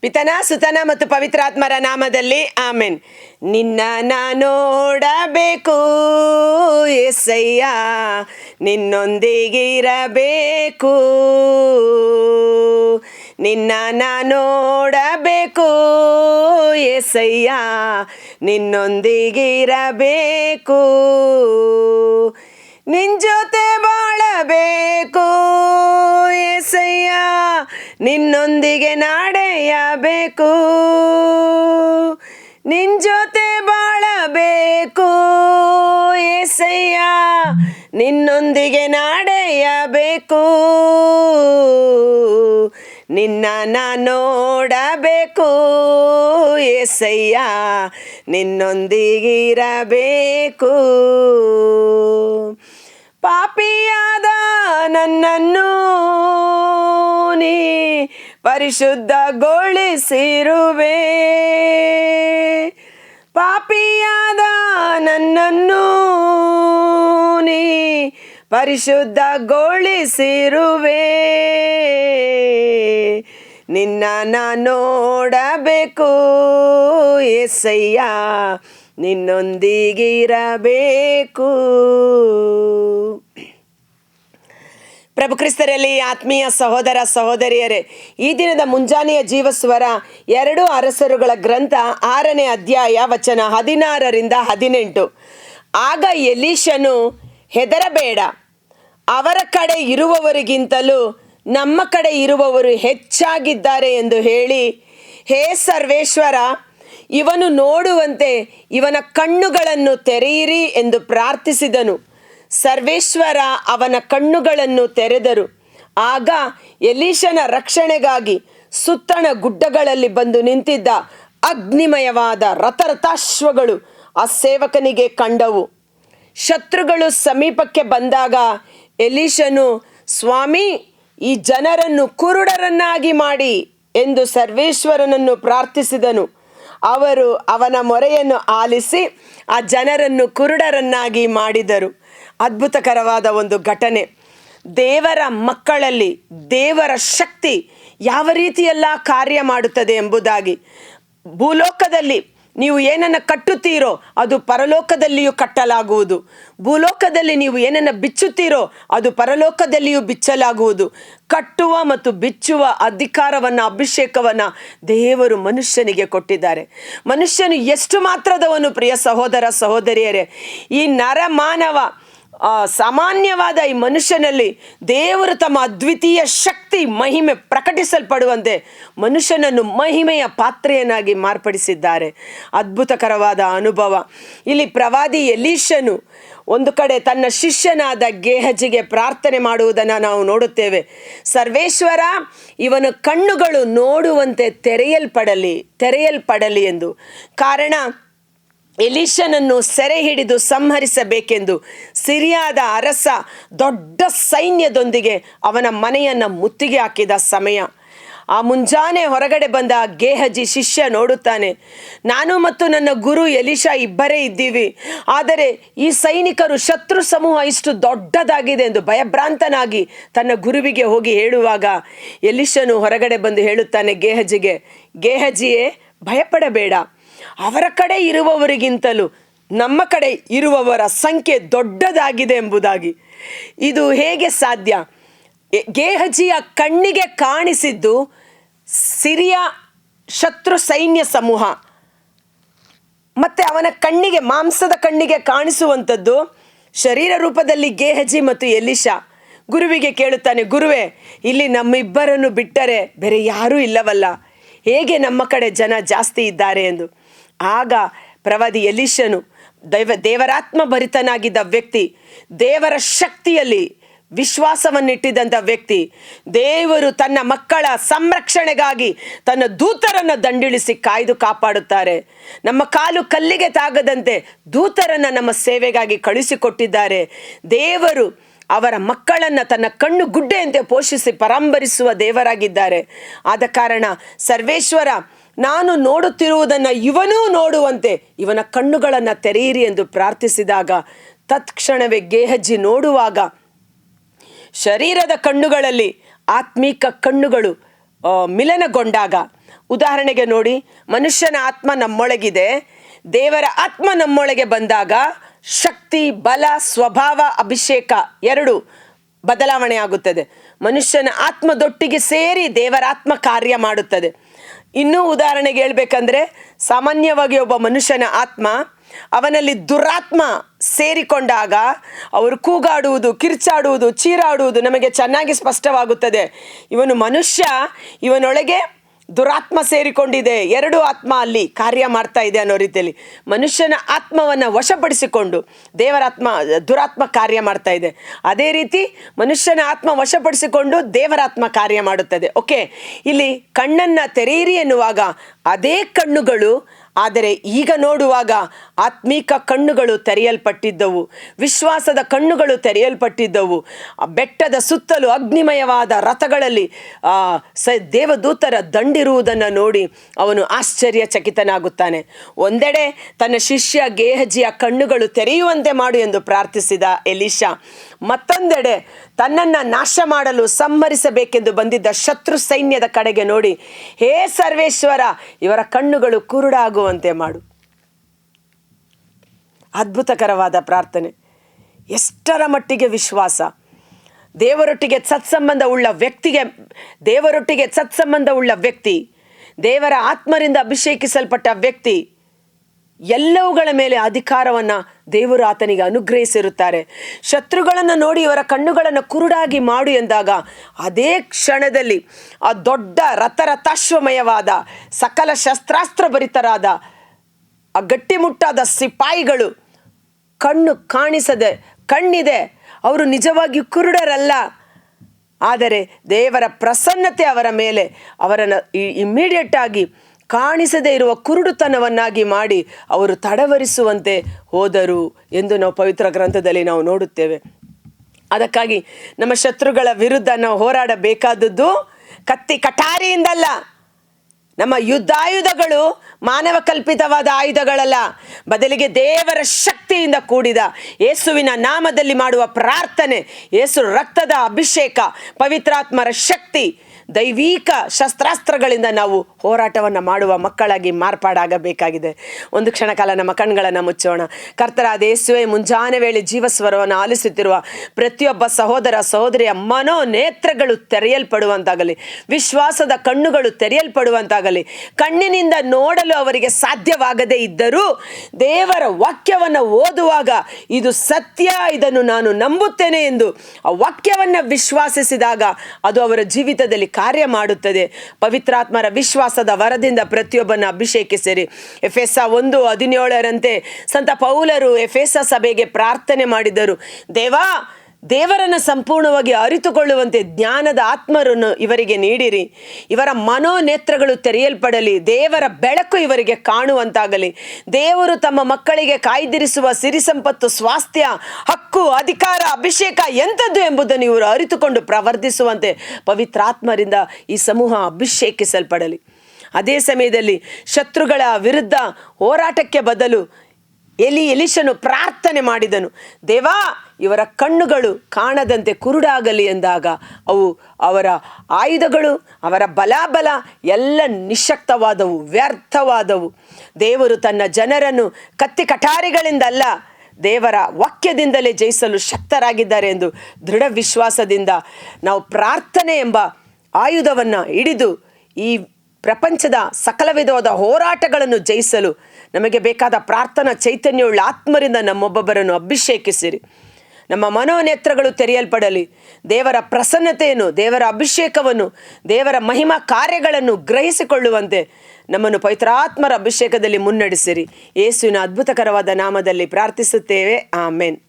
ಪಿತನ ಸುತನ ಮತ್ತು ಪವಿತ್ರಾತ್ಮರ ನಾಮದಲ್ಲಿ ಆಮೇನ್. ನಿನ್ನ ನಾನೋಡಬೇಕು ಎಸಯ್ಯ ನಿನ್ನೊಂದಿಗಿರಬೇಕು. ನಿನ್ನ ನಾನೋಡಬೇಕು ಎಸಯ್ಯ ನಿನ್ನೊಂದಿಗಿರಬೇಕು. ನಿನ್ ಜೊತೆ ಬಾಳಬೇಕು ಎಸಯ್ಯ ನಿನ್ನೊಂದಿಗೆ ನಾಡೆಯಬೇಕು. ನಿನ್ ಜೊತೆ ಬಾಳಬೇಕು ಎಸಯ್ಯ ನಿನ್ನೊಂದಿಗೆ ನಾಡೆಯಬೇಕು. ನಿನ್ನ ನೋಡಬೇಕು ಎಸಯ್ಯ ನಿನ್ನೊಂದಿಗಿರಬೇಕು. ನನ್ನನ್ನು ನೀ ಪರಿಶುದ್ಧಗೊಳಿಸಿರುವೆ. ಪಾಪಿಯಾದ ನನ್ನನ್ನು ನೀ ಪರಿಶುದ್ಧಗೊಳಿಸಿರುವೆ. ನಿನ್ನ ನೋಡಬೇಕು ಎಸಯ್ಯ ನಿನ್ನೊಂದಿಗಿರಬೇಕು. ಪ್ರಭು ಕ್ರಿಸ್ತರಲ್ಲಿ ಆತ್ಮೀಯ ಸಹೋದರ ಸಹೋದರಿಯರೇ, ಈ ದಿನದ ಮುಂಜಾನೆಯ ಜೀವಸ್ವರ ಎರಡು ಅರಸರುಗಳ ಗ್ರಂಥ ಆರನೇ ಅಧ್ಯಾಯ ವಚನ ಹದಿನಾರರಿಂದ ಹದಿನೆಂಟು. ಆಗ ಎಲೀಶನು ಹೆದರಬೇಡ, ಅವರ ಕಡೆ ಇರುವವರಿಗಿಂತಲೂ ನಮ್ಮ ಕಡೆ ಇರುವವರು ಹೆಚ್ಚಾಗಿದ್ದಾರೆ ಎಂದು ಹೇಳಿ, ಹೇ ಸರ್ವೇಶ್ವರ, ಇವನು ನೋಡುವಂತೆ ಇವನ ಕಣ್ಣುಗಳನ್ನು ತೆರೆಯಿರಿ ಎಂದು ಪ್ರಾರ್ಥಿಸಿದನು. ಸರ್ವೇಶ್ವರ ಅವನ ಕಣ್ಣುಗಳನ್ನು ತೆರೆದರು. ಆಗ ಎಲೀಶನ ರಕ್ಷಣೆಗಾಗಿ ಸುತ್ತಣ ಗುಡ್ಡಗಳಲ್ಲಿ ಬಂದು ನಿಂತಿದ್ದ ಅಗ್ನಿಮಯವಾದ ರಥರಥಾಶ್ವಗಳು ಆ ಸೇವಕನಿಗೆ ಕಂಡವು. ಶತ್ರುಗಳು ಸಮೀಪಕ್ಕೆ ಬಂದಾಗ ಎಲೀಶನು ಸ್ವಾಮಿ, ಈ ಜನರನ್ನು ಕುರುಡರನ್ನಾಗಿ ಮಾಡಿ ಎಂದು ಸರ್ವೇಶ್ವರನನ್ನು ಪ್ರಾರ್ಥಿಸಿದನು. ಅವರು ಅವನ ಮೊರೆಯನ್ನು ಆಲಿಸಿ ಆ ಜನರನ್ನು ಕುರುಡರನ್ನಾಗಿ ಮಾಡಿದರು. ಅದ್ಭುತಕರವಾದ ಒಂದು ಘಟನೆ. ದೇವರ ಮಕ್ಕಳಲ್ಲಿ ದೇವರ ಶಕ್ತಿ ಯಾವ ರೀತಿಯೆಲ್ಲ ಕಾರ್ಯ ಮಾಡುತ್ತದೆ ಎಂಬುದಾಗಿ. ಭೂಲೋಕದಲ್ಲಿ ನೀವು ಏನನ್ನು ಕಟ್ಟುತ್ತೀರೋ ಅದು ಪರಲೋಕದಲ್ಲಿಯೂ ಕಟ್ಟಲಾಗುವುದು. ಭೂಲೋಕದಲ್ಲಿ ನೀವು ಏನನ್ನು ಬಿಚ್ಚುತ್ತೀರೋ ಅದು ಪರಲೋಕದಲ್ಲಿಯೂ ಬಿಚ್ಚಲಾಗುವುದು. ಕಟ್ಟುವ ಮತ್ತು ಬಿಚ್ಚುವ ಅಧಿಕಾರವನ್ನು, ಅಭಿಷೇಕವನ್ನು ದೇವರು ಮನುಷ್ಯನಿಗೆ ಕೊಟ್ಟಿದ್ದಾರೆ. ಮನುಷ್ಯನು ಎಷ್ಟು ಮಾತ್ರದವನು ಪ್ರಿಯ ಸಹೋದರ ಸಹೋದರಿಯರೇ, ಈ ನರಮಾನವ ಸಾಮಾನ್ಯವಾದ ಈ ಮನುಷ್ಯನಲ್ಲಿ ದೇವರು ತಮ್ಮ ಅದ್ವಿತೀಯ ಶಕ್ತಿ, ಮಹಿಮೆ ಪ್ರಕಟಿಸಲ್ಪಡುವಂತೆ ಮನುಷ್ಯನನ್ನು ಮಹಿಮೆಯ ಪಾತ್ರೆಯನ್ನಾಗಿ ಮಾರ್ಪಡಿಸಿದ್ದಾರೆ. ಅದ್ಭುತಕರವಾದ ಅನುಭವ. ಇಲ್ಲಿ ಪ್ರವಾದಿ ಎಲೀಶನು ಒಂದು ಕಡೆ ತನ್ನ ಶಿಷ್ಯನಾದ ಗೇಹಜಿಗೆ ಪ್ರಾರ್ಥನೆ ಮಾಡುವುದನ್ನು ನಾವು ನೋಡುತ್ತೇವೆ. ಸರ್ವೇಶ್ವರ, ಇವನ ಕಣ್ಣುಗಳು ನೋಡುವಂತೆ ತೆರೆಯಲ್ಪಡಲಿ ತೆರೆಯಲ್ಪಡಲಿ ಎಂದು. ಕಾರಣ ಎಲೀಶನನ್ನು ಸೆರೆ ಹಿಡಿದು ಸಂಹರಿಸಬೇಕೆಂದು ಸಿರಿಯಾದ ಅರಸ ದೊಡ್ಡ ಸೈನ್ಯದೊಂದಿಗೆ ಅವನ ಮನೆಯನ್ನು ಮುತ್ತಿಗೆ ಹಾಕಿದ ಸಮಯ. ಆ ಮುಂಜಾನೆ ಹೊರಗಡೆ ಬಂದ ಗೇಹಜಿ ಶಿಷ್ಯ ನೋಡುತ್ತಾನೆ, ನಾನು ಮತ್ತು ನನ್ನ ಗುರು ಎಲಿಶಾ ಇಬ್ಬರೇ ಇದ್ದೀವಿ. ಆದರೆ ಈ ಸೈನಿಕರು ಶತ್ರು ಸಮೂಹ ಇಷ್ಟು ದೊಡ್ಡದಾಗಿದೆ ಎಂದು ಭಯಭ್ರಾಂತನಾಗಿ ತನ್ನ ಗುರುವಿಗೆ ಹೋಗಿ ಹೇಳುವಾಗ ಎಲಿಶನು ಹೊರಗಡೆ ಬಂದು ಹೇಳುತ್ತಾನೆ ಗೇಹಜಿಗೆ, ಗೇಹಜಿಯೇ, ಭಯಪಡಬೇಡ. ಅವರ ಕಡೆ ಇರುವವರಿಗಿಂತಲೂ ನಮ್ಮ ಕಡೆ ಇರುವವರ ಸಂಖ್ಯೆ ದೊಡ್ಡದಾಗಿದೆ ಎಂಬುದಾಗಿ. ಇದು ಹೇಗೆ ಸಾಧ್ಯ? ಗೇಹಜಿಯ ಕಣ್ಣಿಗೆ ಕಾಣಿಸಿದ್ದು ಸಿರಿಯ ಶತ್ರು ಸೈನ್ಯ ಸಮೂಹ. ಮತ್ತು ಅವನ ಕಣ್ಣಿಗೆ, ಮಾಂಸದ ಕಣ್ಣಿಗೆ ಕಾಣಿಸುವಂಥದ್ದು ಶರೀರ ರೂಪದಲ್ಲಿ ಗೇಹಜಿ ಮತ್ತು ಎಲಿಶಾ ಗುರುವಿಗೆ ಕೇಳುತ್ತಾನೆ, ಗುರುವೇ, ಇಲ್ಲಿ ನಮ್ಮಿಬ್ಬರನ್ನು ಬಿಟ್ಟರೆ ಬೇರೆ ಯಾರೂ ಇಲ್ಲವಲ್ಲ? ಹೇಗೆ ನಮ್ಮ ಕಡೆ ಜನ ಜಾಸ್ತಿ ಇದ್ದಾರೆ? ಎಂದು. ಆಗ ಪ್ರವಾದಿ ಎಲಿಶನು ದೈವ ದೇವರಾತ್ಮ ಭರಿತನಾಗಿದ್ದ ವ್ಯಕ್ತಿ, ದೇವರ ಶಕ್ತಿಯಲ್ಲಿ ವಿಶ್ವಾಸವನ್ನಿಟ್ಟಿದ್ದಂಥ ವ್ಯಕ್ತಿ, ದೇವರು ತನ್ನ ಮಕ್ಕಳ ಸಂರಕ್ಷಣೆಗಾಗಿ ತನ್ನ ದೂತರನ್ನು ದಂಡಿಳಿಸಿ ಕಾಯ್ದು ಕಾಪಾಡುತ್ತಾರೆ. ನಮ್ಮ ಕಾಲು ಕಲ್ಲಿಗೆ ತಾಗದಂತೆ ದೂತರನ್ನು ನಮ್ಮ ಸೇವೆಗಾಗಿ ಕಳುಹಿಸಿಕೊಟ್ಟಿದ್ದಾರೆ. ದೇವರು ಅವರ ಮಕ್ಕಳನ್ನು ತನ್ನ ಕಣ್ಣು ಗುಡ್ಡೆಯಂತೆ ಪೋಷಿಸಿ ಪರಾಂಬರಿಸುವ ದೇವರಾಗಿದ್ದಾರೆ. ಆದ ಕಾರಣ ಸರ್ವೇಶ್ವರ ನಾನು ನೋಡುತ್ತಿರುವುದನ್ನು ಇವನೂ ನೋಡುವಂತೆ, ಇವನ ಕಣ್ಣುಗಳನ್ನು ತೆರೆಯಿರಿ ಎಂದು ಪ್ರಾರ್ಥಿಸಿದಾಗ, ತತ್ಕ್ಷಣವೇ ಗೇಹಜ್ಜಿ ನೋಡುವಾಗ, ಶರೀರದ ಕಣ್ಣುಗಳಲ್ಲಿ ಆತ್ಮೀಕ ಕಣ್ಣುಗಳು ಮಿಲನಗೊಂಡಾಗ, ಉದಾಹರಣೆಗೆ ನೋಡಿ, ಮನುಷ್ಯನ ಆತ್ಮ ನಮ್ಮೊಳಗಿದೆ, ದೇವರ ಆತ್ಮ ನಮ್ಮೊಳಗೆ ಬಂದಾಗ, ಶಕ್ತಿ, ಬಲ, ಸ್ವಭಾವ, ಅಭಿಷೇಕ ಎರಡು ಬದಲಾವಣೆ ಆಗುತ್ತದೆ. ಮನುಷ್ಯನ ಆತ್ಮದೊಟ್ಟಿಗೆ ಸೇರಿ ದೇವರ ಆತ್ಮ ಕಾರ್ಯ ಮಾಡುತ್ತದೆ. ಇನ್ನೂ ಉದಾಹರಣೆಗೆ ಹೇಳ್ಬೇಕಂದ್ರೆ, ಸಾಮಾನ್ಯವಾಗಿ ಒಬ್ಬ ಮನುಷ್ಯನ ಆತ್ಮ ಅವನಲ್ಲಿ ದುರಾತ್ಮ ಸೇರಿಕೊಂಡಾಗ ಅವರು ಕೂಗಾಡುವುದು, ಕಿರ್ಚಾಡುವುದು, ಚೀರಾಡುವುದು ನಮಗೆ ಚೆನ್ನಾಗಿ ಸ್ಪಷ್ಟವಾಗುತ್ತದೆ. ಇವನು ಮನುಷ್ಯ, ಇವನೊಳಗೆ ದುರಾತ್ಮ ಸೇರಿಕೊಂಡಿದೆ, ಎರಡು ಆತ್ಮ ಅಲ್ಲಿ ಕಾರ್ಯ ಮಾಡ್ತಾ ಇದೆ ಅನ್ನೋ ರೀತಿಯಲ್ಲಿ ಮನುಷ್ಯನ ಆತ್ಮವನ್ನು ವಶಪಡಿಸಿಕೊಂಡು ದೇವರಾತ್ಮ, ದುರಾತ್ಮ ಕಾರ್ಯ ಮಾಡ್ತಾ ಇದೆ. ಅದೇ ರೀತಿ ಮನುಷ್ಯನ ಆತ್ಮ ವಶಪಡಿಸಿಕೊಂಡು ದೇವರಾತ್ಮ ಕಾರ್ಯ ಮಾಡುತ್ತದೆ. ಓಕೆ, ಇಲ್ಲಿ ಕಣ್ಣನ್ನು ತೆರೆಯಿರಿ ಎನ್ನುವಾಗ ಅದೇ ಕಣ್ಣುಗಳು ಆದರೆ ಈಗ ನೋಡುವಾಗ ಆತ್ಮೀಕ ಕಣ್ಣುಗಳು ತೆರೆಯಲ್ಪಟ್ಟಿದ್ದವು, ವಿಶ್ವಾಸದ ಕಣ್ಣುಗಳು ತೆರೆಯಲ್ಪಟ್ಟಿದ್ದವು. ಬೆಟ್ಟದ ಸುತ್ತಲೂ ಅಗ್ನಿಮಯವಾದ ರಥಗಳಲ್ಲಿ ಸ, ದೇವದೂತರ ದಂಡಿರುವುದನ್ನು ನೋಡಿ ಅವನು ಆಶ್ಚರ್ಯಚಕಿತನಾಗುತ್ತಾನೆ. ಒಂದೆಡೆ ತನ್ನ ಶಿಷ್ಯ ಗೇಹಜಿಯ ಕಣ್ಣುಗಳು ತೆರೆಯುವಂತೆ ಮಾಡು ಎಂದು ಪ್ರಾರ್ಥಿಸಿದ ಎಲಿಶಾ ಮತ್ತೊಂದೆಡೆ ತನ್ನನ್ನು ನಾಶ ಮಾಡಲು ಸಂಹರಿಸಬೇಕೆಂದು ಬಂದಿದ್ದ ಶತ್ರು ಸೈನ್ಯದ ಕಡೆಗೆ ನೋಡಿ, ಹೇ ಸರ್ವೇಶ್ವರ, ಇವರ ಕಣ್ಣುಗಳು ಕುರುಡಾಗುವಂತೆ ಮಾಡು. ಅದ್ಭುತಕರವಾದ ಪ್ರಾರ್ಥನೆ. ಎಷ್ಟರ ಮಟ್ಟಿಗೆ ವಿಶ್ವಾಸ. ದೇವರೊಟ್ಟಿಗೆ ಸತ್ಸಂಬಂಧ ಉಳ್ಳ ವ್ಯಕ್ತಿಗೆ, ದೇವರೊಟ್ಟಿಗೆ ಸತ್ಸಂಬಂಧ ಉಳ್ಳ ವ್ಯಕ್ತಿ, ದೇವರ ಆತ್ಮರಿಂದ ಅಭಿಷೇಕಿಸಲ್ಪಟ್ಟ ವ್ಯಕ್ತಿ ಎಲ್ಲವುಗಳ ಮೇಲೆ ಅಧಿಕಾರವನ್ನು ದೇವರು ಆತನಿಗೆ ಅನುಗ್ರಹಿಸಿರುತ್ತಾರೆ. ಶತ್ರುಗಳನ್ನು ನೋಡಿ ಇವರ ಕಣ್ಣುಗಳನ್ನು ಕುರುಡಾಗಿ ಮಾಡು ಎಂದಾಗ ಅದೇ ಕ್ಷಣದಲ್ಲಿ ಆ ದೊಡ್ಡ ರಥರಥಾಶ್ವಮಯವಾದ ಸಕಲ ಶಸ್ತ್ರಾಸ್ತ್ರ ಭರಿತರಾದ ಆ ಗಟ್ಟಿಮುಟ್ಟಾದ ಸಿಪಾಯಿಗಳು ಕಣ್ಣು ಕಾಣಿಸದೆ, ಕಣ್ಣಿದೆ. ಅವರು ನಿಜವಾಗಿಯೂ ಕುರುಡರಲ್ಲ. ಆದರೆ ದೇವರ ಪ್ರಸನ್ನತೆ ಅವರ ಮೇಲೆ ಅವರನ್ನು ಇಮ್ಮಿಡಿಯೇಟ್ ಆಗಿ ಕಾಣಿಸದೇ ಇರುವ ಕುರುಡುತನವನ್ನಾಗಿ ಮಾಡಿ ಅವರು ತಡವರಿಸುವಂತೆ ಹೋದರು ಎಂದು ನಾವು ಪವಿತ್ರ ಗ್ರಂಥದಲ್ಲಿ ನಾವು ನೋಡುತ್ತೇವೆ. ಅದಕ್ಕಾಗಿ ನಮ್ಮ ಶತ್ರುಗಳ ವಿರುದ್ಧ ನಾವು ಹೋರಾಡಬೇಕಾದದ್ದು ಕತ್ತಿ ಕಟಾರಿಯಿಂದಲ್ಲ ನಮ್ಮ ಯುದ್ಧಾಯುಧಗಳು ಮಾನವ ಕಲ್ಪಿತವಾದ ಆಯುಧಗಳಲ್ಲ. ಬದಲಿಗೆ ದೇವರ ಶಕ್ತಿಯಿಂದ ಕೂಡಿದ ಯೇಸುವಿನ ನಾಮದಲ್ಲಿ ಮಾಡುವ ಪ್ರಾರ್ಥನೆ, ಯೇಸು ರಕ್ತದ ಅಭಿಷೇಕ, ಪವಿತ್ರಾತ್ಮರ ಶಕ್ತಿ ದೈವಿಕ ಶಸ್ತ್ರಾಸ್ತ್ರಗಳಿಂದ ನಾವು ಹೋರಾಟವನ್ನು ಮಾಡುವ ಮಕ್ಕಳಾಗಿ ಮಾರ್ಪಾಡಾಗಬೇಕಾಗಿದೆ. ಒಂದು ಕ್ಷಣ ಕಾಲ ನಮ್ಮ ಕಣ್ಗಳನ್ನು ಮುಚ್ಚೋಣ. ಕರ್ತರಾದ ಯೇಸುವೆ, ಮುಂಜಾನೆ ವೇಳೆ ಜೀವಸ್ವರವನ್ನು ಆಲಿಸುತ್ತಿರುವ ಪ್ರತಿಯೊಬ್ಬ ಸಹೋದರ ಸಹೋದರಿಯ ಮನೋನೇತ್ರಗಳು ತೆರೆಯಲ್ಪಡುವಂತಾಗಲಿ, ವಿಶ್ವಾಸದ ಕಣ್ಣುಗಳು ತೆರೆಯಲ್ಪಡುವಂತಾಗಲಿ, ಕಣ್ಣಿನಿಂದ ನೋಡಲು ಅವರಿಗೆ ಸಾಧ್ಯವಾಗದೇ ಇದ್ದರೂ ದೇವರ ವಾಕ್ಯವನ್ನು ಓದುವಾಗ ಇದು ಸತ್ಯ, ಇದನ್ನು ನಾನು ನಂಬುತ್ತೇನೆ ಎಂದು ಆ ವಾಕ್ಯವನ್ನು ವಿಶ್ವಾಸಿಸಿದಾಗ ಅದು ಅವರ ಜೀವಿತದಲ್ಲಿ ಕಾರ್ಯ ಮಾಡುತ್ತದೆ. ಪವಿತ್ರಾತ್ಮರ ವಿಶ್ವಾಸದ ವರದಿಂದ ಪ್ರತಿಯೊಬ್ಬನ ಅಭಿಷೇಕಿಸಿರಿ ಎಫೆಸ ಒಂದು ಹದಿನೇಳರಂತೆ ಸಂತ ಪೌಲರು ಎಫೆಸ ಸಭೆಗೆ ಪ್ರಾರ್ಥನೆ ಮಾಡಿದರು. ದೇವಾ ದೇವರನ್ನು ಸಂಪೂರ್ಣವಾಗಿ ಅರಿತುಕೊಳ್ಳುವಂತೆ ಜ್ಞಾನದ ಆತ್ಮರನ್ನು ಇವರಿಗೆ ನೀಡಿರಿ. ಇವರ ಮನೋನೇತ್ರಗಳು ತೆರೆಯಲ್ಪಡಲಿ. ದೇವರ ಬೆಳಕು ಇವರಿಗೆ ಕಾಣುವಂತಾಗಲಿ. ದೇವರು ತಮ್ಮ ಮಕ್ಕಳಿಗೆ ಕಾಯ್ದಿರಿಸುವ ಸಿರಿ ಸಂಪತ್ತು, ಸ್ವಾಸ್ಥ್ಯ, ಹಕ್ಕು, ಅಧಿಕಾರ, ಅಭಿಷೇಕ ಎಂಥದ್ದು ಎಂಬುದನ್ನು ಇವರು ಅರಿತುಕೊಂಡು ಪ್ರವರ್ಧಿಸುವಂತೆ ಪವಿತ್ರಾತ್ಮರಿಂದ ಈ ಸಮೂಹ ಅಭಿಷೇಕಿಸಲ್ಪಡಲಿ. ಅದೇ ಸಮಯದಲ್ಲಿ ಶತ್ರುಗಳ ವಿರುದ್ಧ ಹೋರಾಟಕ್ಕೆ ಬದಲು ಎಲಿ ಎಲಿಶನು ಪ್ರಾರ್ಥನೆ ಮಾಡಿದನು. ದೇವಾ, ಇವರ ಕಣ್ಣುಗಳು ಕಾಣದಂತೆ ಕುರುಡಾಗಲಿ ಎಂದಾಗ ಅವು ಅವರ ಆಯುಧಗಳು, ಅವರ ಬಲಾಬಲ ಎಲ್ಲ ನಿಶಕ್ತವಾದವು, ವ್ಯರ್ಥವಾದವು. ದೇವರು ತನ್ನ ಜನರನ್ನು ಕತ್ತಿ ಕಠಾರಿಗಳಿಂದಲ್ಲ ದೇವರ ವಾಕ್ಯದಿಂದಲೇ ಜಯಿಸಲು ಶಕ್ತರಾಗಿದ್ದಾರೆ ಎಂದು ದೃಢ ವಿಶ್ವಾಸದಿಂದ ನಾವು ಪ್ರಾರ್ಥನೆ ಎಂಬ ಆಯುಧವನ್ನು ಹಿಡಿದು ಈ ಪ್ರಪಂಚದ ಸಕಲ ವಿಧವಾದ ಹೋರಾಟಗಳನ್ನು ಜಯಿಸಲು ನಮಗೆ ಬೇಕಾದ ಪ್ರಾರ್ಥನಾ ಚೈತನ್ಯವುಳ್ಳ ಆತ್ಮರಿಂದ ನಮ್ಮೊಬ್ಬೊಬ್ಬರನ್ನು ಅಭಿಷೇಕಿಸಿರಿ. ನಮ್ಮ ಮನೋನೇತ್ರಗಳು ತೆರೆಯಲ್ಪಡಲಿ. ದೇವರ ಪ್ರಸನ್ನತೆಯನ್ನು, ದೇವರ ಅಭಿಷೇಕವನ್ನು, ದೇವರ ಮಹಿಮಾ ಕಾರ್ಯಗಳನ್ನು ಗ್ರಹಿಸಿಕೊಳ್ಳುವಂತೆ ನಮ್ಮನ್ನು ಪವಿತ್ರಾತ್ಮರ ಅಭಿಷೇಕದಲ್ಲಿ ಮುನ್ನಡೆಸಿರಿ. ಯೇಸುವಿನ ಅದ್ಭುತಕರವಾದ ನಾಮದಲ್ಲಿ ಪ್ರಾರ್ಥಿಸುತ್ತೇವೆ. ಆಮೇನ್.